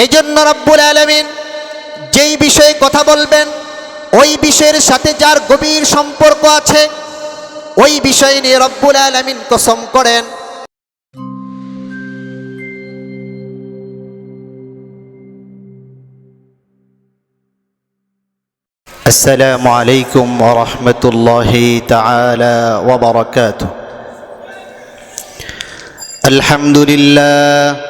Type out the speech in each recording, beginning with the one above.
এই জন্য রব্বুল আলমিন যেই বিষয়ে কথা বলবেন ওই বিষয়ের সাথে যার গভীর সম্পর্ক আছে ওই বিষয় নিয়ে রব্বুল আলমিন কসম করেন السلام عليكم ورحمة الله تعالى وبركاته الحمد لله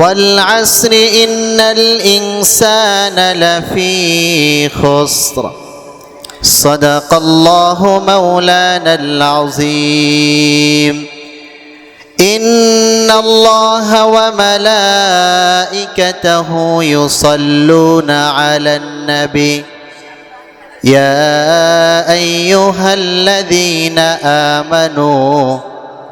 والعصر إن الإنسان لفي خسر. صدق الله مولانا العظيم. إن الله وملائكته يصلون على النبي. يا أيها الذين آمنوا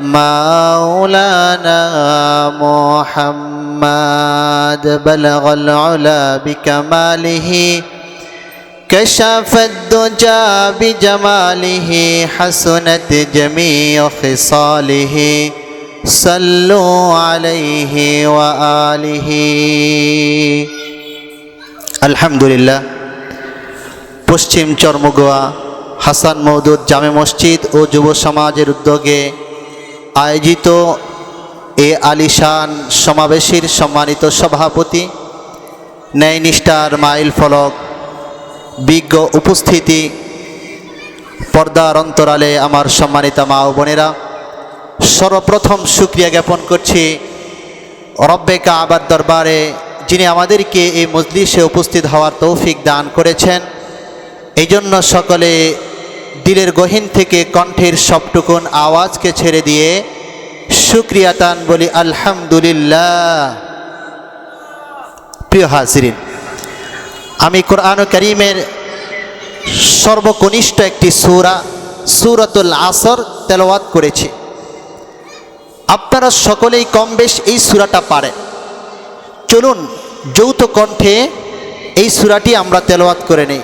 مولانا محمد بلغ العلا بكماله كشف الدجى بجماله حسنت جميع خصاله صلوا عليه وآله الحمد لله পশ্চিম চর্মগোয়া হাসান মৌদুদ জামে মসজিদ ও যুব সমাজের উদ্যোগে আয়োজিত এ আলিশান সমাবেশের সম্মানিত সভাপতি ন্যায়নিষ্ঠার মাইল ফলক, বিজ্ঞ উপস্থিতি, পর্দার অন্তরালে আমার সম্মানিতা মা ও বোনেরা, সর্বপ্রথম সুক্রিয়া জ্ঞাপন করছি রব্বেকা আবার দরবারে যিনি আমাদেরকে এই মজলিসে উপস্থিত হওয়ার তৌফিক দান করেছেন। এই জন্য সকলে দিলের গহীন থেকে কণ্ঠের সবটুকুন আওয়াজকে ছেড়ে দিয়ে সুক্রিয়া তান বলি, আলহামদুলিল্লাহ। প্রিয় হাজরিন, আমি কোরআন করিমের সর্বকনিষ্ঠ একটি সুরা, সুরাতুল আসর তেলাওয়াত করেছি। আপনারা সকলেই কম বেশ এই সুরাটা পারেন। চলুন যৌথ কণ্ঠে এই সুরাটি আমরা তেলাওয়াত করে নেই।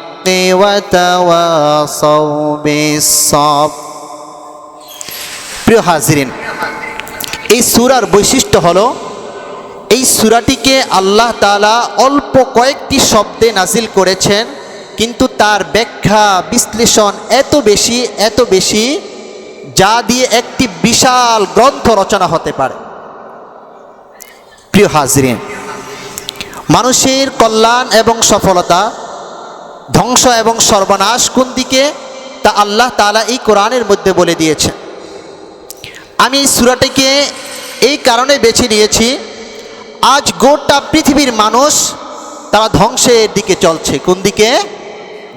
وتواصوا بالصبر প্রিয় হাজিরিন এই সুরার বৈশিষ্ট্য হলো এই সুরাটিকে আল্লাহ তালা অল্প কয়েকটি শব্দে নাজিল করেছেন কিন্তু তার ব্যাখ্যা বিশ্লেষণ এত বেশি এত বেশি যা দিয়ে একটি বিশাল গ্রন্থ রচনা হতে পারে প্রিয় হাজরিন মানুষের কল্যাণ এবং সফলতা ধ্বংস এবং সর্বনাশ কোন দিকে? তা আল্লাহ তালা এই কোরআনের মধ্যে বলে দিয়েছেন। আমি এই সুরাটিকে এই কারণে বেছে নিয়েছি, আজ গোটা পৃথিবীর মানুষ তারা ধ্বংসের দিকে চলছে। কোন দিকে?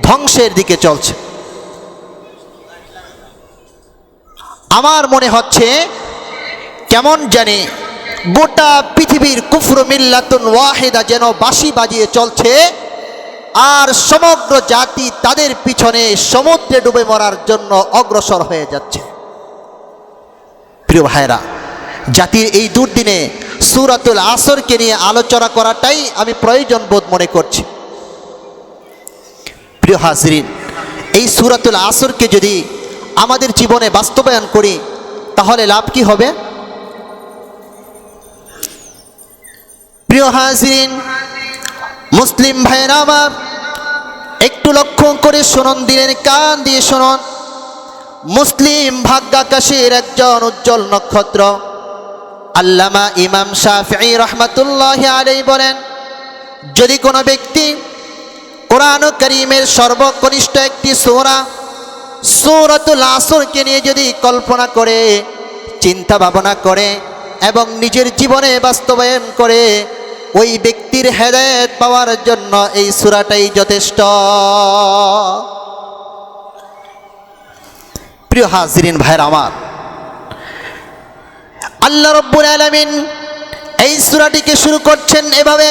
ধ্বংসের দিকে চলছে। আমার মনে হচ্ছে কেমন জানি গোটা পৃথিবীর কুফর মিল্লাতুন ওয়াহেদা যেন বাঁশি বাজিয়ে চলছে। আর সমগ্র জাতি তাদের পিছনে সমুদ্রে ডুবে মরার জন্য অগ্রসর হয়ে যাচ্ছে। প্রিয় ভাইরা জাতির এই দুর্দিনে সুরাতুল আসরকে নিয়ে আলোচনা করাটাই আমি প্রয়োজন বোধ মনে করছি। প্রিয় হাজরিন, এই সুরাতুল আসরকে যদি আমাদের জীবনে বাস্তবায়ন করি, তাহলে লাভ কি হবে? প্রিয় হাজরিন মুসলিম ভাইয়েরা আমার, একটু লক্ষ্য করে শুনুন দিলেন কান দিয়ে শুনুন। মুসলিম ভাগ্যাকাশের একজন উজ্জ্বল নক্ষত্র, আল্লামা ইমাম শাফি রহমতুল্লাহ আলাই বলেন, যদি কোনো ব্যক্তি কোরআন করিমের সর্বকনিষ্ঠ একটি সোরা, সৌরাতুল আসরকে নিয়ে যদি কল্পনা করে, চিন্তা ভাবনা করে এবং নিজের জীবনে বাস্তবায়ন করে ওই ব্যক্তির হেদায়েত পাওয়ার জন্য এই সুরাটাই যথেষ্ট প্রিয় হাজরিন ভাইয়ের আমার আল্লাহ রব্বুল আলমিন এই সুরাটিকে শুরু করছেন এভাবে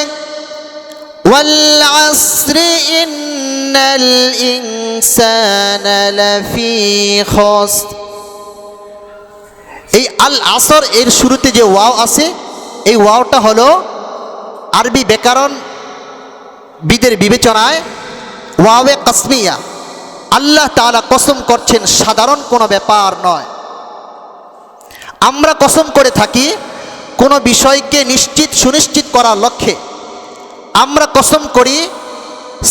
والعصر إن الإنسان لفي خسر এই আল আসর এর শুরুতে যে ওয়াও আছে এই ওয়াওটা হলো আরবি ব্যাকরণ বিদের বিবেচনায় ওয়াওয়ে কাসমিয়া আল্লাহ তাআলা কসম করছেন, সাধারণ কোনো ব্যাপার নয়। আমরা কসম করে থাকি, কোনো বিষয়কে নিশ্চিত, সুনিশ্চিত করার লক্ষ্যে। আমরা কসম করি,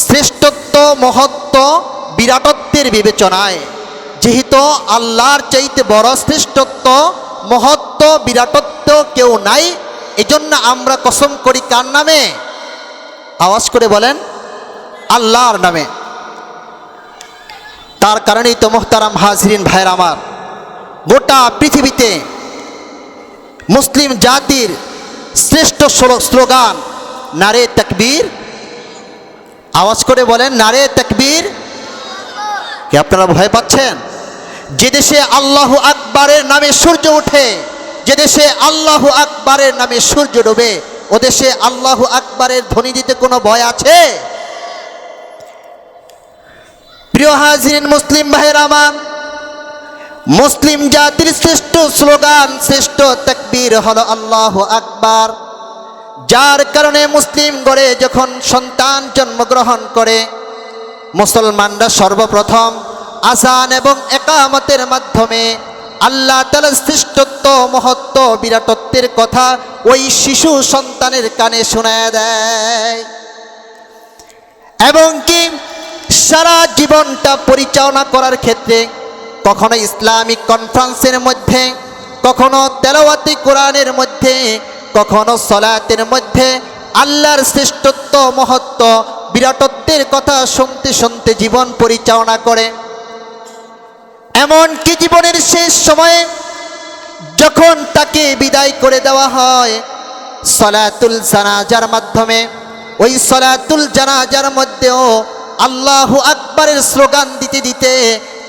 শ্রেষ্ঠত্ব, মহত্ব, বিরাটত্বের বিবেচনায়। যেহেতু আল্লাহর চাইতে বড় শ্রেষ্ঠত্ব, মহত্ব, বিরাটত্ব কেউ নাই এজন্য আমরা কসম করি কার নামে? আওয়াজ করে বলেন, আল্লাহর নামে। তার কারণেই তো মোহতারাম হাজরিন ভাইয়ের আমার গোটা পৃথিবীতে মুসলিম জাতির শ্রেষ্ঠ স্লো- স্লোগান, নারে তকবীর। আওয়াজ করে বলেন, নারে তকবীর। কি আপনারা ভয় পাচ্ছেন? যে দেশে আল্লাহ আকবারের নামে সূর্য ওঠে যে দেশে আল্লাহ আকবারের নামে সূর্য ডোবে, ও দেশে আল্লাহ আকবারের ধ্বনি দিতে কোনো ভয় আছে? প্রিয় হাজিরিন, মুসলিম ভাইয়ের আমার, মুসলিম জাতির শ্রেষ্ঠ স্লোগান, শ্রেষ্ঠ তকবীর হল আল্লাহ আকবার। যার কারণে মুসলিম গড়ে যখন সন্তান জন্মগ্রহণ করে, মুসলমানরা সর্বপ্রথম আসান এবং একামতের মাধ্যমে আল্লাহ তালার শ্রেষ্ঠত্ব, মহত্ব, বিরাটত্বের কথা ওই শিশু সন্তানের কানে শোনায় দেয়। এবং কি সারা জীবনটা পরিচালনা করার ক্ষেত্রে কখনো ইসলামিক কনফারেন্সের মধ্যে, কখনো তেলাওয়াতি কোরআনের মধ্যে, কখনো সলাতের মধ্যে আল্লাহর শ্রেষ্ঠত্ব, মহত্ব, বিরাটত্বের কথা শুনতে শুনতে জীবন পরিচালনা করে। এমন কি জীবনের শেষ সময়ে যখন তাকে বিদায় করে দেওয়া হয়? সলাতুল জানাজার মাধ্যমে। ওই সলাতুল জানাজার মধ্যেও আল্লাহু আকবরের স্লোগান দিতে দিতে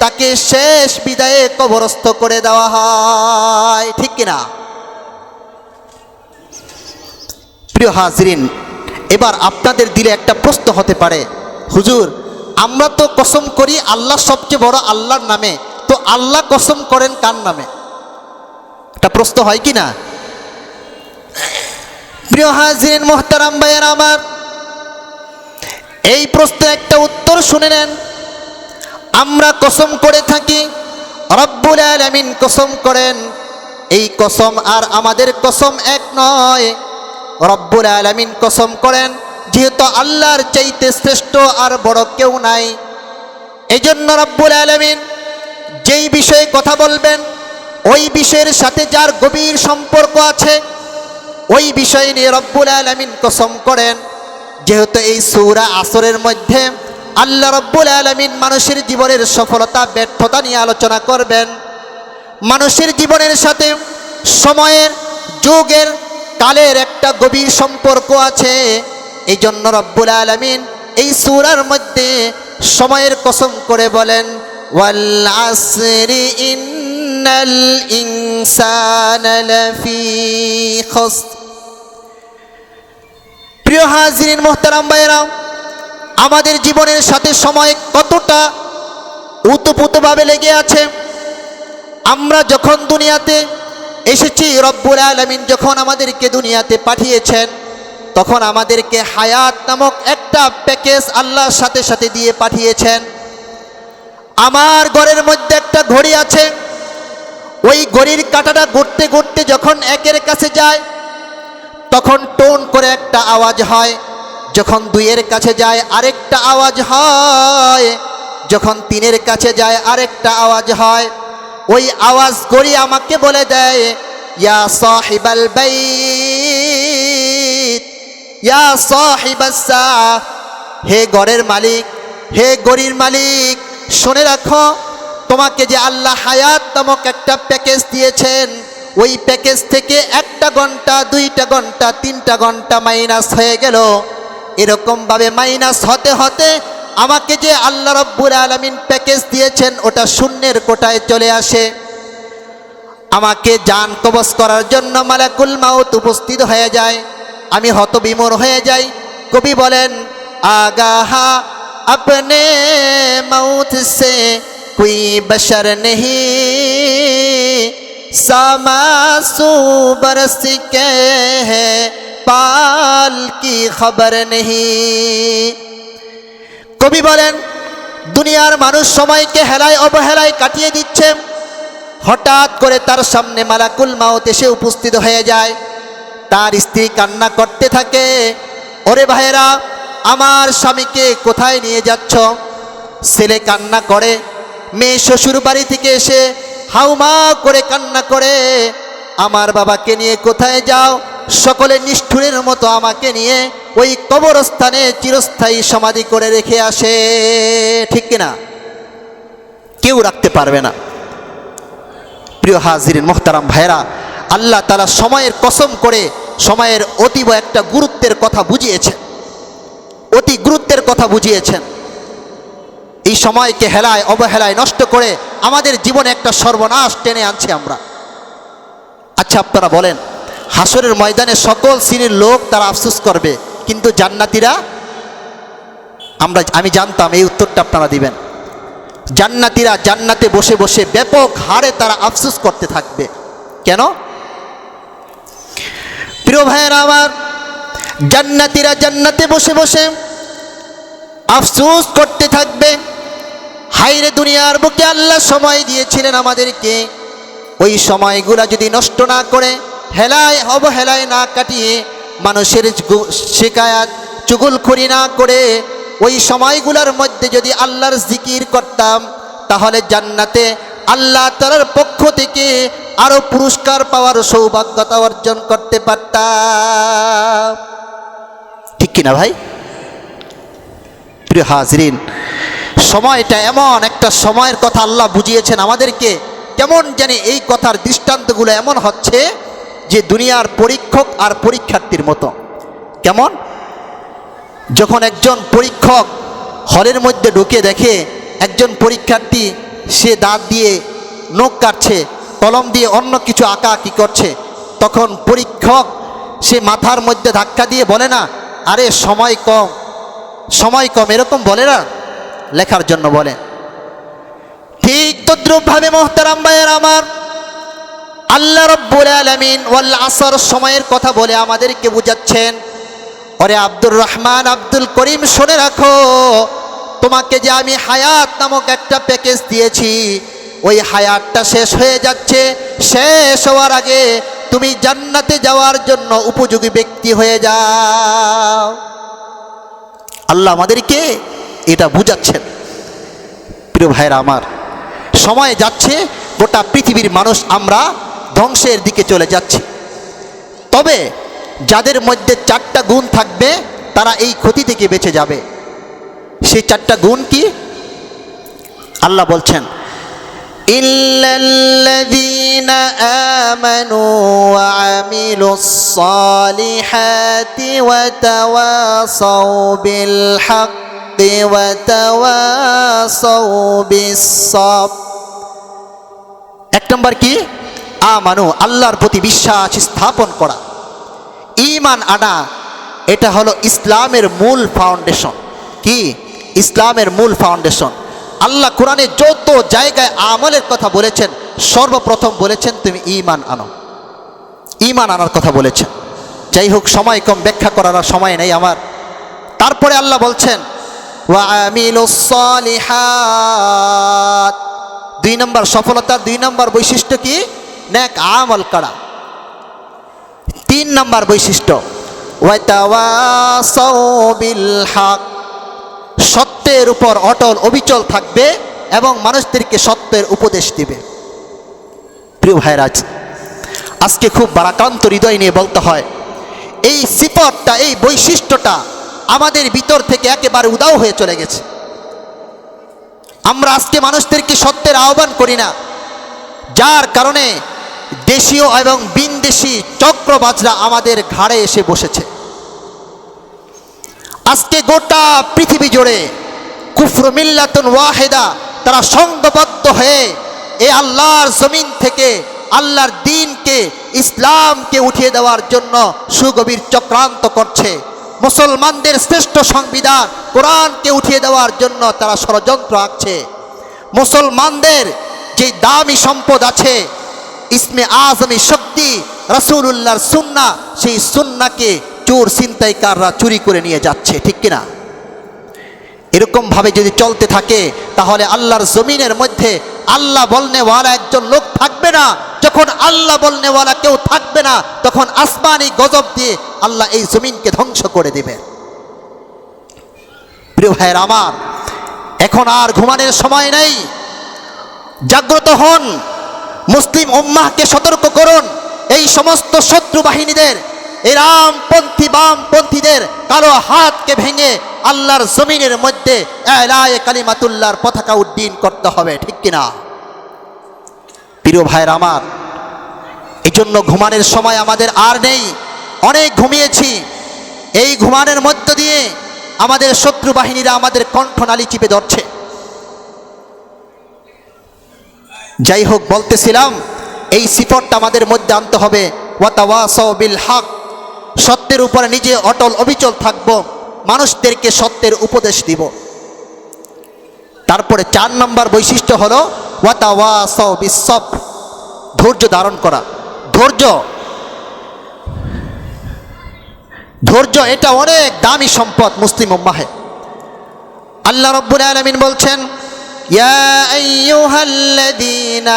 তাকে শেষ বিদায়ে কবরস্থ করে দেওয়া হয়। ঠিক কিনা প্রিয় হাজরিন, এবার আপনাদের দিলে একটা প্রশ্ন হতে পারে। হুজুর, আমরা তো কসম করি আল্লাহ সবচেয়ে বড় আল্লাহর নামে তো আল্লাহ কসম করেন কার নামে? একটা প্রশ্ন হয় কি না? প্রিয় মোহতারাম ভাইয়ের আমার, এই প্রশ্নের একটা উত্তর শুনে নেন। আমরা কসম করে থাকি, রব্বুল আলামিন কসম করেন, এই কসম আর আমাদের কসম এক নয়। রব্বুল আলামিন কসম করেন, যেহেতু আল্লাহর চাইতে শ্রেষ্ঠ আর বড় কেউ নাই এই জন্য রব্বুল আলামিন যেই বিষয়ে কথা বলবেন, ওই বিষয়ের সাথে যার গভীর সম্পর্ক আছে, ওই বিষয় নিয়ে রব্বুল আলমিন কসম করেন, যেহেতু এই সৌরা আসরের মধ্যে আল্লাহ রব্বুল আলমিন মানুষের জীবনের সফলতা, ব্যর্থতা নিয়ে আলোচনা করবেন। মানুষের জীবনের সাথে সময়ের, যুগের, কালের একটা গভীর সম্পর্ক আছে। এই জন্য রব্বুল আলমিন এই সূরার মধ্যে সময়ের কসম করে বলেন আসরি ইন্নাল ইনসানা লাফি খুসর প্রিয় হাজিরিন, মোহতারাম ভাইয়েরাও আমাদের জীবনের সাথে সময় কতটা উতপুতভাবে লেগে আছে? আমরা যখন দুনিয়াতে এসেছি, রব্বুল আলমিন যখন আমাদেরকে দুনিয়াতে পাঠিয়েছেন, তখন আমাদেরকে হায়াত নামক একটা প্যাকেজ আল্লাহর সাথে সাথে দিয়ে পাঠিয়েছেন। আমার ঘরের মধ্যে একটা ঘড়ি আছে। ওই ঘড়ির কাঁটাটা ঘুরতে ঘুরতে যখন একের কাছে যায়, তখন টোন করে একটা আওয়াজ হয়। যখন দুইয়ের কাছে যায়, আরেকটা আওয়াজ হয়। যখন তিনের কাছে যায়, আরেকটা আওয়াজ হয়। ওই আওয়াজ ঘড়ি আমাকে বলে দেয়, ইয়া সাহিবাল বাইত, ইয়া সাহিবাস হে গড়ের মালিক, হে গড়ির মালিক শুনে রাখো, তোমাকে যে আল্লাহ হায়াত নামক একটা প্যাকেজ দিয়েছেন, ওই প্যাকেজ থেকে একটা ঘণ্টা, দুইটা ঘণ্টা, তিনটা ঘণ্টা মাইনাস হয়ে গেল। এরকমভাবে মাইনাস হতে হতে আমাকে যে আল্লাহ রব্বুর আলমিন প্যাকেজ দিয়েছেন, ওটা শূন্যের কোটায় চলে আসে। আমাকে যান কবজ করার জন্য মালাকুল মাউত উপস্থিত হয়ে যায়। আমি হতবিমোর হয়ে যাই। কবি বলেন, আগাহা अपने मौत से कोई बशर नहीं सामासू बरस के है पाल की खबर नहीं কবি বলেন দুনিয়ার মানুষ সময়কে হেলায় অবহেলায় কাটিয়ে দিচ্ছে হঠাৎ করে তার সামনে মালাকুল মাউত এসে উপস্থিত হয়ে যায় তার স্ত্রী কান্না করতে থাকে ওরে ভাইয়েরা আমার স্বামীকে কোথায় নিয়ে যাচ্ছ? ছেলে কান্না করে, মেয়ে শ্বশুর বাড়ি থেকে এসে হাউমা করে কান্না করে, আমার বাবাকে নিয়ে কোথায় যাও? সকলে নিষ্ঠুরের মতো আমাকে নিয়ে ওই কবরস্থানে চিরস্থায়ী সমাধি করে রেখে আসে। ঠিক কিনা? কেউ রাখতে পারবে না। প্রিয় হাজিরিন, মোহতারাম ভাইরা আল্লাহ তালা সময়ের কসম করে সময়ের অতীব একটা গুরুত্বের কথা বুঝিয়েছেন। অতি গুরুত্বের কথা বুঝিয়েছেন। এই সময়কে হেলায়, অবহেলায় নষ্ট করে আমাদের জীবনে একটা সর্বনাশ টেনে আনছি আমরা। আচ্ছা আপনারা বলেন, হাসরের ময়দানে সকল শ্রেণির লোক তারা আফসোস করবে, কিন্তু জান্নাতিরা? আমরা, আমি জানতাম, এই উত্তরটা আপনারা দিবেন। জান্নাতিরা জান্নাতে বসে বসে ব্যাপক হারে তারা আফসোস করতে থাকবে। কেন? প্রিয় ভাইয়েরা আমার জান্নাতিরা জান্নাতে বসে বসে আফসোস করতে থাকবে। হাইরে দুনিয়ার বুকে আল্লাহ সময় দিয়েছিলেন আমাদেরকে। ওই সময়গুলা যদি নষ্ট না করে, হেলায় অবহেলায় না কাটিয়ে মানুষের শিকায়াত চুগুলখুরি না করে ওই সময়গুলোর মধ্যে যদি আল্লাহর জিকির করতাম, তাহলে জান্নাতে আল্লাহ তালার পক্ষ থেকে আরও পুরস্কার পাওয়ার সৌভাগ্যতা অর্জন করতে পারতাম। কিনা ভাই? প্রিয় হাজরিন, সময়টা এমন, একটা সময়ের কথা আল্লাহ বুঝিয়েছেন আমাদেরকে, কেমন জানি এই কথার দৃষ্টান্তগুলো এমন হচ্ছে যে দুনিয়ার পরীক্ষক আর পরীক্ষার্থীর মতো। কেমন? যখন একজন পরীক্ষক হলের মধ্যে ঢুকে দেখে একজন পরীক্ষার্থী, সে দাঁত দিয়ে নখ কাটছে, কলম দিয়ে অন্য কিছু আঁকা আঁকি করছে, তখন পরীক্ষক সে মাথার মধ্যে ধাক্কা দিয়ে বলে না আরে সময় কম সময় কম, এরকম বলে না? লেখার জন্য বলে। ঠিক তদ্রুপভাবে মোহতারাম ভাইয়ের আমার, আল্লাহ রব্বুল আলমিন ওয়াল আসর সময়ের কথা বলে আমাদেরকে বুঝাচ্ছেন, ওরে আব্দুর রহমান, আব্দুল করিম, শুনে রাখো, তোমাকে যে আমি হায়াত নামক একটা প্যাকেজ দিয়েছি, ওই হায়াতটা শেষ হয়ে যাচ্ছে, শেষ হওয়ার আগে তুমি জান্নাতে যাওয়ার জন্য উপযোগী ব্যক্তি হয়ে যাও। আল্লাহ আমাদেরকে এটা বুঝাচ্ছেন। প্রিয় ভাইরা আমার, সময় যাচ্ছে, গোটা পৃথিবীর মানুষ আমরা ধ্বংসের দিকে চলে যাচ্ছি। তবে যাদের মধ্যে চারটা গুণ থাকবে, তারা এই ক্ষতি থেকে বেঁচে যাবে। সেই চারটা গুণ কি? আল্লাহ বলছেন إلا الذين آمنوا وعملوا الصالحات وتواصوا بالحق وتواصوا بالصبر এক নম্বর কি আমানু আল্লাহর প্রতি বিশ্বাস স্থাপন করা ইমান আনা এটা হলো ইসলামের মূল ফাউন্ডেশন কি ইসলামের মূল ফাউন্ডেশন আল্লাহ কোরআনে যত জায়গায় আমলের কথা বলেছেন, সর্বপ্রথম বলেছেন, তুমি ইমান আনো। ইমান আনার কথা বলেছেন। যাই হোক, সময় কম, ব্যাখ্যা করার সময় নেই আমার। তারপরে আল্লাহ বলছেন দুই নম্বর সফলতা দুই নম্বর বৈশিষ্ট্য কি? ন্যাক আমল করা। তিন নম্বর বৈশিষ্ট্য ওয়াইতাওয়া হাক। সত্যের উপর অটল অবিচল থাকবে এবং মানুষদেরকে সত্যের উপদেশ দিবে। প্রিয় ভাইরাজ আজকে খুব বারাকান্ত হৃদয় নিয়ে বলতে হয়, এই সিফতটা, এই বৈশিষ্ট্যটা আমাদের ভিতর থেকে একেবারে উদাও হয়ে চলে গেছে। আমরা আজকে মানুষদেরকে সত্যের আহ্বান করি না, যার কারণে দেশীয় এবং বিনদেশি চক্রবাজরা আমাদের ঘাড়ে এসে বসেছে। আজকে গোটা পৃথিবী জুড়ে কুফর মিল্লাতুন ওয়াহেদা, তারা সংঘবদ্ধ হয়ে এ আল্লাহর জমিন থেকে আল্লাহর দিনকে, ইসলামকে উঠিয়ে দেওয়ার জন্য সুগভীর চক্রান্ত করছে। মুসলমানদের শ্রেষ্ঠ সংবিধান কোরআনকে উঠিয়ে দেওয়ার জন্য তারা ষড়যন্ত্র আঁকছে। মুসলমানদের যে দামি সম্পদ আছে, ইসমে আজমি শক্তি রসুল্লাহর সুন্না সেই সুন্নাকে চোর ছিনতাইকাররা চুরি করে নিয়ে যাচ্ছে, ঠিক কিনা? এরকম ভাবে যদি চলতে থাকে, তাহলে আল্লাহর জমিনের মধ্যে আল্লাহ বলনেওয়ালা একজন লোক থাকবে না। যখন আল্লাহ বলনেওয়ালা কেউ থাকবে না, তখন আসমানি গজব দিয়ে আল্লাহ এই জমিনকে ধ্বংস করে দেবে। প্রিয় ভাইয়ের আমার, এখন আর ঘুমানোর সময় নেই। জাগ্রত হন, মুসলিম উম্মাহকে সতর্ক করুন। এই সমস্ত শত্রু বাহিনীদের এই রামপন্থী, বামপন্থীদের কালো হাতকে ভেঙে আল্লাহর জমিনের মধ্যে এলায়ে কালিমাতুল্লাহর পতাকা উড্ডীন করতে হবে, ঠিক কিনা? প্রিয় ভাইয়ের আমার এই জন্য ঘুমানোর সময় আমাদের আর নেই। অনেক ঘুমিয়েছি। এই ঘুমানোর মধ্য দিয়ে আমাদের শত্রু বাহিনীরা আমাদের কণ্ঠনালী চিপে ধরছে। যাই হোক, বলতেছিলাম, এই সিফতটা আমাদের মধ্যে আনতে হবে। ওয়াতাওয়াসাও বিল হক। সত্যের উপরে নিজে অটল অবিচল থাকব মানুষদেরকে সত্যের উপদেশ দিব তারপরে চার নম্বর বৈশিষ্ট্য হলো ওয়াতাওয়াসাও বিসব ধৈর্য ধারণ করা ধৈর্য ধৈর্য এটা অনেক দামি সম্পদ মুসলিম উম্মাহে আল্লাহ রব্বুল আলমিন বলছেন يا أيها الذين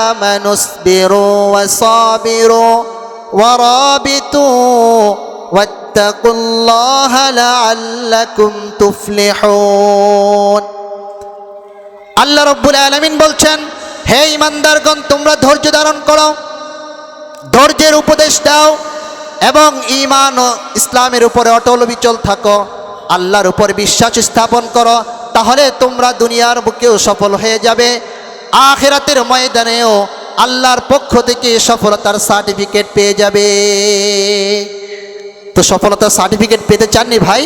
آمنوا اصبروا وصابروا ورابطوا واتقوا الله لعلكم تفلحون আল্লাহ রব্বুল আলমিন বলছেন হে ইমানদারগণ তোমরা ধৈর্য ধারণ করো ধৈর্যের উপদেশ দাও এবং ইমান ও ইসলামের উপরে অটল বিচল থাকো আল্লাহর উপর বিশ্বাস স্থাপন করো তাহলে তোমরা দুনিয়ার বুকেও সফল হয়ে যাবে আখেরাতের ময়দানেও আল্লাহর পক্ষ থেকে সফলতার সার্টিফিকেট পেয়ে যাবে তো সফলতার সার্টিফিকেট পেতে চাননি ভাই?